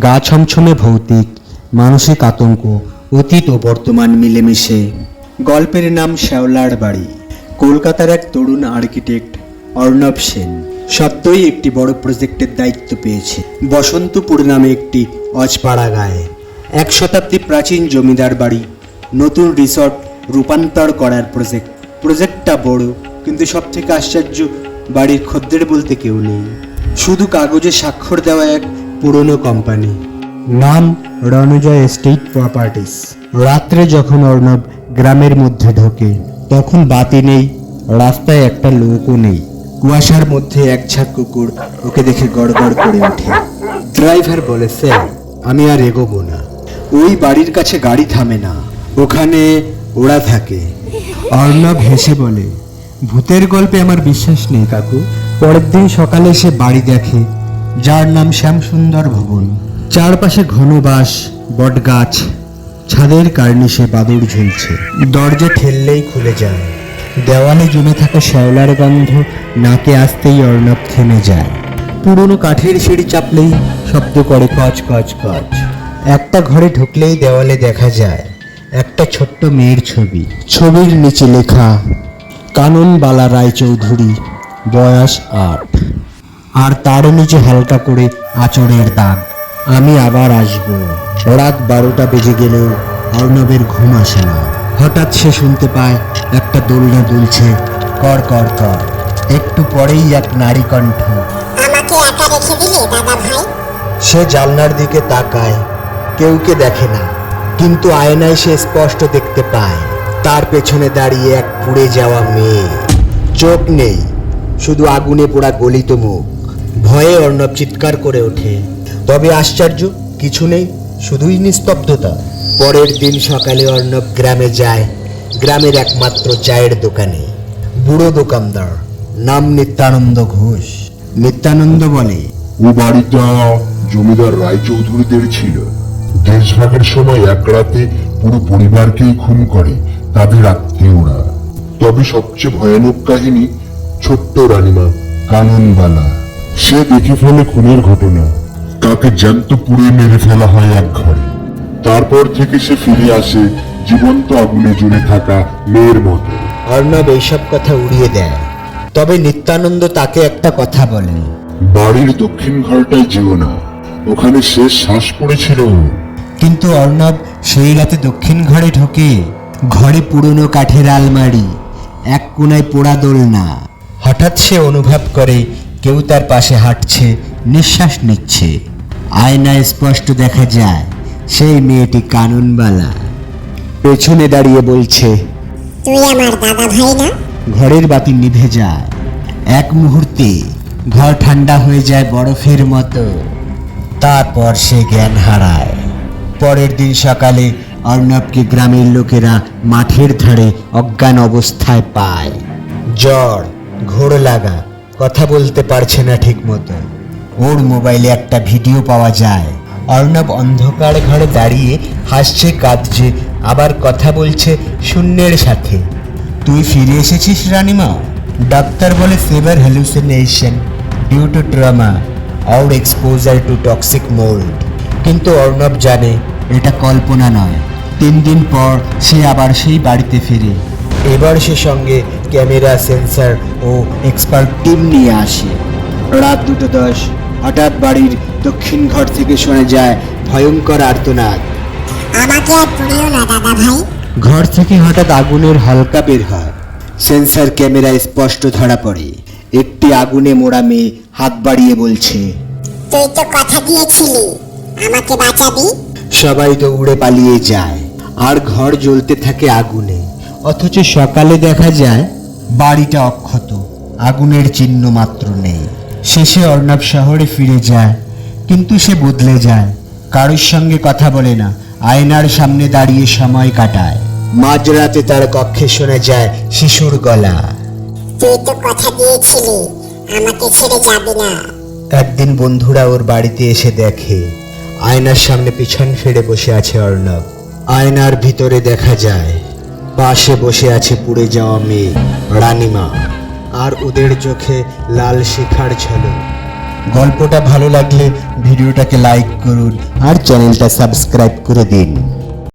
গা ছমছমে ভৌতিক, মানসিক আতঙ্ক, অতীত ও বর্তমান মিলেমিশে। গল্পের নাম শ্যাওলার বাড়ি। কলকাতার এক তরুণ আর্কিটেক্ট অর্ণব সেন সদ্যই একটি বড় প্রজেক্টের দায়িত্ব পেয়েছে। বসন্তপুর নামে একটি অজপাড়া গায়ে। এক শতাব্দী প্রাচীন জমিদার বাড়ি, নতুন রিসর্ট রূপান্তর করার প্রজেক্ট। প্রজেক্টটা বড়, কিন্তু সব থেকে আশ্চর্য, বাড়ির খদ্দের বলতে কেউ নেই। শুধু কাগজে স্বাক্ষর দেওয়া এক পুরনো কোম্পানি নাম রণজয় এস্টেট প্রপার্টিস রাত্রে যখন অর্ণব গ্রামের মধ্যে ঢোকে, তখন বাতি নেই, রাস্তায় একটা লোকও নেই। কুয়াশার মধ্যে এক ঝাঁক কুকুর ওকে দেখে গড়গড় করে ওঠে। ড্রাইভার বলে, স্যার, আমি আর এগোবো না। ওই বাড়ির কাছে গাড়ি থামে না। ওখানে ওরা থাকে। অর্ণব হেসে বলে, ভূতের গল্পে আমার বিশ্বাস নেই কাকু। পরের দিন সকালে সে বাড়ি দেখে যার নাম শ্যামসুন্দর ভবন চারপাশে ঘন বাস বটগাছ, ছাদের কার্নিশে বাদুড় ঝুলছে। দরজা ঠেললেই খুলে যায়। দেওয়ালে জমে থাকা শ্যাওলার গন্ধ নাকে আসতেই অর্ণব থেমে যায়। পুরনো কাঠের সিঁড়ি চাপলেই শব্দ করে কচ কচ কচ। একটা ঘরে ঢুকলেই দেওয়ালে দেখা যায়, একটা ছোট্ট মেয়ের ছবি। ছবির নিচে লেখা, কাননবালা রায়চৌধুরী, বয়স আট। আর তার নিচে হালকা করে আচরের দাগ। আমি আবার আসব। রাত বারোটা বেজে গেলেও অর্ণবের ঘুম আসে না। হঠাৎ সে শুনতে পায় একটা দোলনা দুলছে কর কর কর। একটু পরেই এক নারী কণ্ঠ আমাকে একা রেখে দিলে দাদা ভাই? সে জানলার দিকে তাকায় কেউকে দেখে না কিন্তু আয়নায় সে স্পষ্ট দেখতে পায় তার পেছনে দাঁড়িয়ে এক পুড়ে যাওয়া মেয়ে। চোখ নেই শুধু আগুনে পোড়া গলিত মুখ। ভয়ে অর্ণব চিৎকার করে ওঠে। তবে আশ্চর্য, কিছু নেই, শুধুই নিস্তব্ধতা। পরের দিন সকালে অর্ণব গ্রামে যায়। গ্রামের একমাত্র চায়ের দোকানে। বুড়ো দোকানদার, নাম নিত্যানন্দ ঘোষ। নিত্যানন্দ বলে, ও বাড়িটা জমিদার রায়চৌধুরীদের ছিল। দেশভাগের সময় এক রাতে পুরো পরিবারকেই খুন করে, তাদের আত্মীয়রা তবে সবচেয়ে ভয়ানক কাহিনী, ছোট্ট রানীমা কাননবালা। সে দেখে ফেলে খুনের ঘটনা। তাকে জ্যান্ত পুড়ে মেরে ফেলা হয় এক ঘরে। তারপর থেকে সে ফিরে আসে জীবন্ত আগুনে জ্বলে থাকা মেয়ের মতো। অর্ণব এইসব কথা উড়িয়ে দেয়। তবে নিত্যানন্দ তাকে একটা কথা বলে বাড়ির দক্ষিণ ঘরটায় যেও না ওখানে শেষ শ্বাস পড়েছিল। কিন্তু অর্ণব সেই রাতে দক্ষিণ ঘরে ঢোকে। ঘরে পুরনো কাঠের আলমারি এক কোনায় পোড়া দোলনা। হঠাৎ সে অনুভব করে কেউ তার পাশে হাঁটছে নিঃশ্বাস নিচ্ছে। আয়নায় স্পষ্ট দেখা যায় সেই মেয়েটি কাননবালা। পেছনে দাঁড়িয়ে বলছে তুই আমার দাদা ভাই না? ঘরের বাতি নিভে যায়। এক মুহূর্তে ঘর ঠান্ডা হয়ে যায় বরফের মতো। তারপর সে জ্ঞান হারায়। পরের দিন সকালে অর্ণবকে গ্রামের লোকেরা মাঠের ধারে অজ্ঞান অবস্থায় পায়। জ্বর ঘোর লাগা কথা বলতে পারছে না ঠিক মতো। ওর মোবাইলে একটা ভিডিও পাওয়া যায়। অর্ণব অন্ধকার ঘরে দাঁড়িয়ে হাসছে, কাঁদছে, আবার কথা বলছে শূন্যের সাথে। তুই ফিরে এসেছিস রানিমা? ডাক্তার বলে severe hallucination due to trauma or exposure to toxic mold কিন্তু অর্ণব জানে, এটা কল্পনা নয়। তিন দিন পর সে আবার সেই বাড়িতে ফিরে। এবার সে সঙ্গে ক্যামেরা সেন্সার ও এক্সপার্ট টিম নিয়ে আসে। রাত দুটো দশ হঠাৎ বাড়ির দক্ষিণ ঘর থেকে শোনা যায় ভয়ঙ্কর আর্তনাদ। আমাকে আর পুড়িও না দাদা ভাই। ঘর থেকে হঠাৎ আগুনের হালকা বের হয়। সেন্সার ক্যামেরায় স্পষ্ট ধরা পড়ে। একটি আগুনে মোড়া মেয়ে হাত বাড়িয়ে বলছে তুই তো কথা দিয়েছিলি আমাকে বাঁচাবি। সবাই দৌড়ে পালিয়ে যায়। আর ঘর জ্বলতে থাকে আগুনে। অথচ সকালে দেখা যায় বাড়িটা অক্ষত আগুনের চিহ্ন মাত্র নেই। শেষে অর্ণব শহরে ফিরে যায় কিন্তু সে বদলে যায়। কারোর সঙ্গে কথা বলে না আয়নার সামনে দাঁড়িয়ে সময় কাটায়। মাঝরাতে তার কক্ষে শোনা যায় শিশুর গলা। তুই তো কথা দিয়েছিলি আমাকে ছেড়ে যাবি না। একদিন বন্ধুরা ওর বাড়িতে এসে দেখে আয়নার সামনে পিছন ফিরে বসে আছে অর্ণব। আয়নার ভিতরে দেখা যায় পাশে বসে আছে পুড়ে যাওয়া মেয়ে, রানিমা। আর ওদের চোখে লাল শিখার ছিল। গল্পটা ভালো লাগলে ভিডিওটাকে লাইক করুন আর চ্যানেলটা সাবস্ক্রাইব করে দিন।